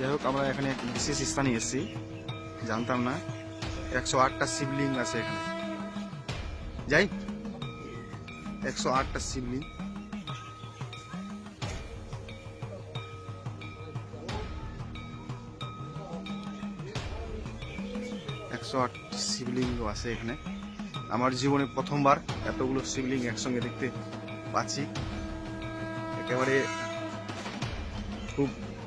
যাই হোক, আমরা এখানে এক বিশেষ স্থানে এসেছি। জানতাম না, একশো আটটা শিবলিঙ্গ আছে এখানে। যাই, একশো আটটা শিবলিঙ্গ। একশো আট শিবলিঙ্গ আছে এখানে। আমার জীবনে প্রথমবার এতগুলো শিবলিঙ্গ একসঙ্গে দেখতে পাচ্ছি। একেবারে খুব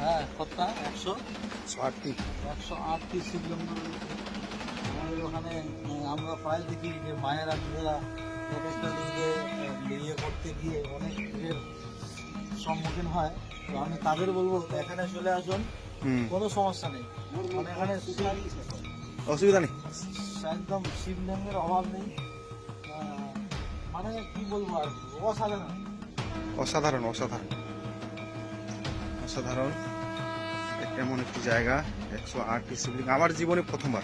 হ্যাঁ কতটা? একশো? ছয়টি একশো আটটি শিবলিঙ্গ। আমাদের ওখানে আমরা প্রায় দেখি যে মায়েরা নিজেরা এক একটা ইয়ে করতে গিয়ে অনেক সম্মুখীন হয়। তো আমি তাদের বলব এখানে চলে আসুন কোনো সমস্যা নেই। মানে এখানে অসুবিধা নেই? একদম শিবলিঙ্গের অভাব নেই। মানে কি বলব আর অসাধারণ। অসাধারণ অসাধারণ। অসাধারণ। এমন একটি জায়গা একশো শিবলিঙ্গ। আমার জীবনে প্রথমবার।